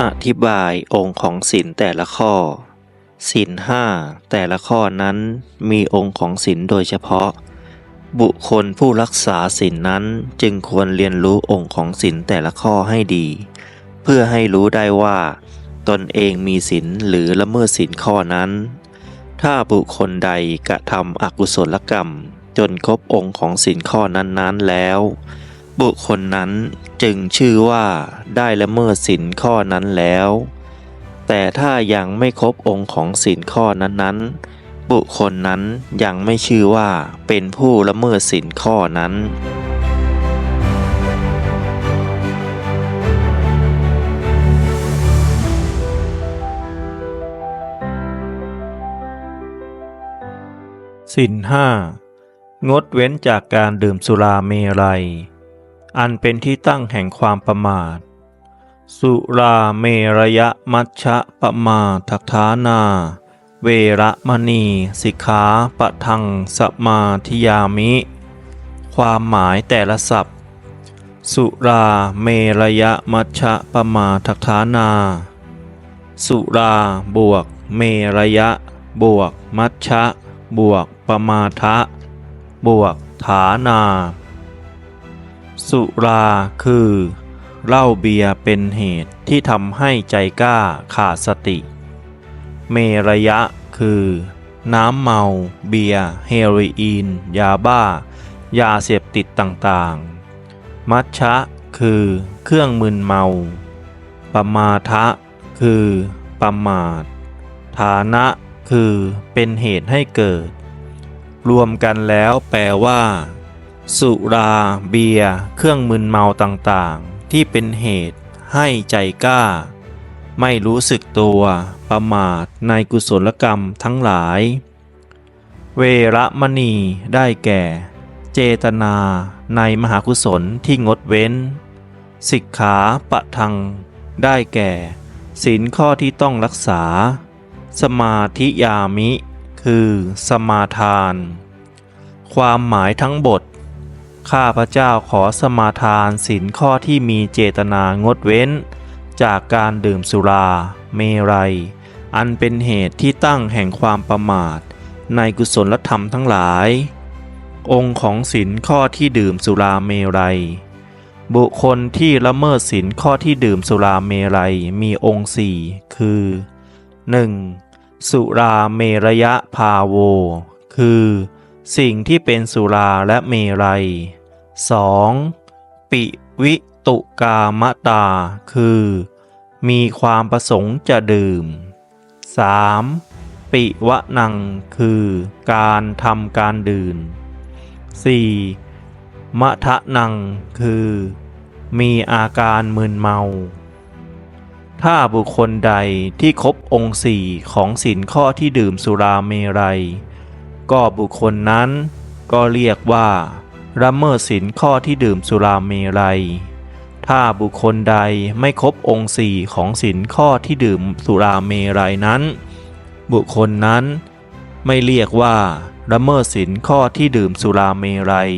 อธิบายองค์ของศีลแต่ละข้อศีลห้าแต่ละข้อนั้นมีองค์ของศีลโดยเฉพาะ บุคคลผู้รักษาศีลนั้นจึงควรเรียนรู้องค์ของศีลแต่ละข้อให้ดี เพื่อให้รู้ได้ว่า ตนเองมีศีลหรือละเมิดศีลข้อนั้น ถ้าบุคคลใดกระทำอกุศลกรรม จนครบองค์ของศีลข้อนั้นๆแล้ว บุคคลนั้นจึงชื่อว่าได้ละเมิดศีลข้อนั้นแล้ว แต่ถ้ายังไม่ครบองค์ของศีลข้อนั้นๆ บุคคลนั้นยังไม่ชื่อว่าเป็นผู้ละเมิดศีลข้อนั้นสินห้างดเว้นจากการดื่มสุราเมรัย อันเป็นที่ตั้งแห่งความประมาท สุราเมรยะมัชชะปะมาทักฐานา เวระมณีสิกขาปะทังสมาธิยามิ ความหมายแต่ละศัพท์ สุราเมรยะมัชชะปะมาทักฐานา สุราบวก เมรยะ บวก มัชชะ บวกปมาทะ บวก ฐานา สุราคือเหล้าเบียร์เป็นเหตุที่ทำให้ใจกล้าขาดสติ เมรยะคือ น้ำเมาเบียร์เฮโรอีน ยาบ้า ยาเสพติดต่างๆ มัชชะคือเครื่องมึนเมาปมาทะคือประมาท ฐานะคือเป็นเหตุให้เกิด รวมกันแล้วแปลว่า สุราเบียร์เครื่องมึนเมาต่างๆ ที่เป็นเหตุให้ใจกล้า ไม่รู้สึกตัวประมาทในกุศลกรรมทั้งหลาย เวระมณีได้แก่ เจตนาในมหากุศลที่งดเว้น สิกขาปะทัง ได้แก่ศีลข้อที่ต้องรักษา สมาธิยามิ คือสมาทาน ความหมายทั้งบท ข้าพระเจ้าขอสมาทานศีลข้อที่มีเจตนางดเว้น จากการดื่มสุรา เมรัย อันเป็นเหตุที่ตั้งแห่งความประมาท ในกุศลธรรมทั้งหลาย องค์ของศีลข้อที่ดื่มสุราเมรัย บุคคลที่ละเมิดศีลข้อที่ดื่มสุราเมรัยมีองค์สี่คือ 1. สุราเมรยะพาโว คือ สิ่งที่เป็นสุราและเมรัย 2. ปิวิตุกามตา คือ มีความประสงค์จะดื่ม 3. ปิวะนัง คือ การทำการดื่ม 4. มะทะนัง คือ มีอาการมึนเมา ถ้าบุคคลใดที่ครบองค์สี่ของศีลข้อที่ดื่มสุราเมรัย ก็บุคคลนั้น ก็เรียกว่าละเมิดศีลข้อที่ดื่มสุราเมรัย ถ้าบุคคลใดไม่ครบองค์สี่ของศีลข้อที่ดื่มสุราเมรัยนั้น บุคคลนั้น ไม่เรียกว่าละเมิดศีลข้อที่ดื่มสุราเมรัย